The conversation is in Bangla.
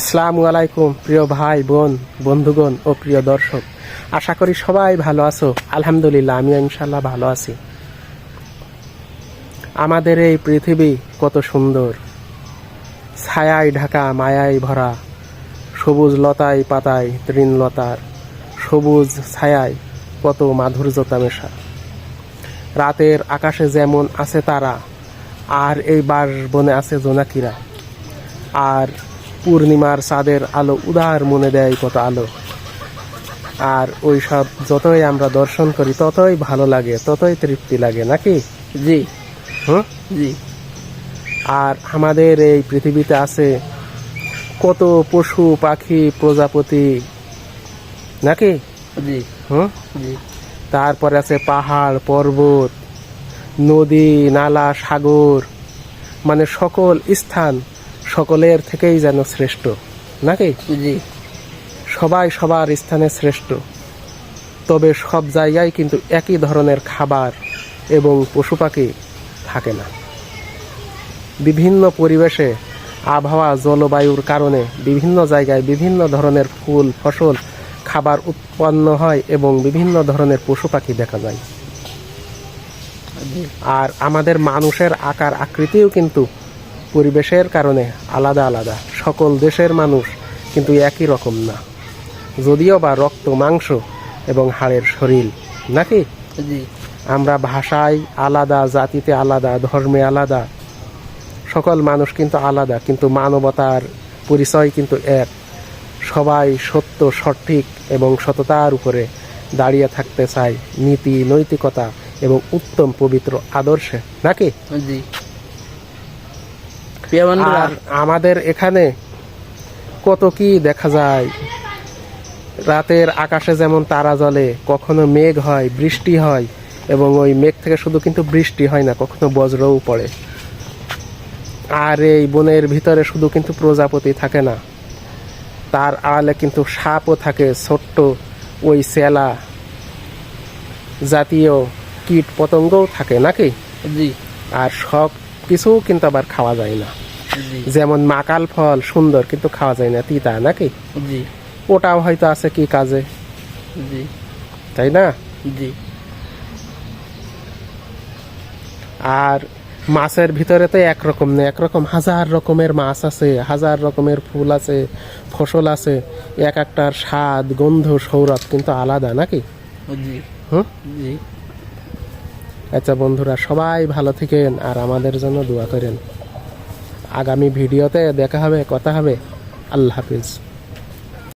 আসসালামু আলাইকুম, প্রিয় ভাই, বোন, বন্ধুগণ ও প্রিয় দর্শক। আশা করি সবাই ভালো আছো। আলহামদুলিল্লাহ আমি ইনশাল্লাহ ভালো আছি। আমাদের এই পৃথিবী কত সুন্দর। ছায়ায় ঢাকা মায়ায় ভরা। সবুজ লতায় পাতায় তৃণলতার সবুজ ছায়ায় কত মাধুর্যতা মেশা রাতের আকাশে যেমন আছে তারা, আর এই বাস বনে আছে জোনাকিরা। আর পূর্ণিমার চাঁদের আলো উদার মনে দেয় কত আলো। আর ওই সব যতই আমরা দর্শন করি ততই ভালো লাগে ততই তৃপ্তি লাগে নাকি? জি। হুম জি। আর আমাদের এই পৃথিবীতে আছে কত পশু পাখি প্রজাপতি নাকি? জি। হুম জি। তারপরে আছে পাহাড় পর্বত নদী নালা সাগর মানে সকল স্থান। সকলের থেকেই যেন শ্রেষ্ঠ নাকি? জি। সবাই সবার স্থানে শ্রেষ্ঠ। তবে সব জায়গায় কিন্তু একই ধরনের খাবার এবং পশু পাখি থাকে না। বিভিন্ন পরিবেশে আবহাওয়া জলবায়ুর কারণে বিভিন্ন জায়গায় বিভিন্ন ধরনের ফুল ফসল খাবার উৎপন্ন হয় এবং বিভিন্ন ধরনের পশু পাখি দেখা যায়। আর আমাদের মানুষের আকার আকৃতিও কিন্তু পরিবেশের কারণে আলাদা আলাদা। সকল দেশের মানুষ কিন্তু একই রকম না। যদিও বা রক্ত মাংস এবং হাড়ের শরীর নাকি? আমরা ভাষায় আলাদা জাতিতে আলাদা ধর্মে আলাদা। সকল মানুষ কিন্তু আলাদা কিন্তু মানবতার পরিচয় কিন্তু এক। সবাই সত্য সঠিক এবং সততার উপরে দাঁড়িয়ে থাকতে চায় নীতি নৈতিকতা এবং উত্তম পবিত্র আদর্শে নাকি? প্রিয় বন্ধুরা আমাদের এখানে কত কি দেখা যায়। রাতের আকাশে যেমন তারা জ্বলে কখনো মেঘ হয় বৃষ্টি হয় এবং ওই মেঘ থেকে শুধু কিন্তু বৃষ্টি হয় না কখনো বজ্রও পড়ে। আর এই বনের ভিতরে শুধু কিন্তু প্রজাপতি থাকে না তার আড়ালে কিন্তু সাপও থাকে ছোট্ট ওই সেলা জাতীয় কীট পতঙ্গও থাকে নাকি? জি। আর সব কিছু কিন্তু আবার খাওয়া যায় না। যেমন মাকাল ফল সুন্দর কিন্তু খাওয়া যায় না তিতা নাকি? জি। ওটাও হয়তো আছে কি কাজে? জি। তাই না? জি। আর মাছের ভিতরে তো একরকম নেই একরকম হাজার রকমের মাছ আছে হাজার রকমের ফুল আছে ফসল আছে এক একটার স্বাদ গন্ধ সৌরভ কিন্তু আলাদা নাকি? আচ্ছা বন্ধুরা সবাই ভালো থাকেন আর আমাদের জন্য দোয়া করেন। আগামী ভিডিওতে দেখা হবে কথা হবে। আল্লাহ হাফিজ।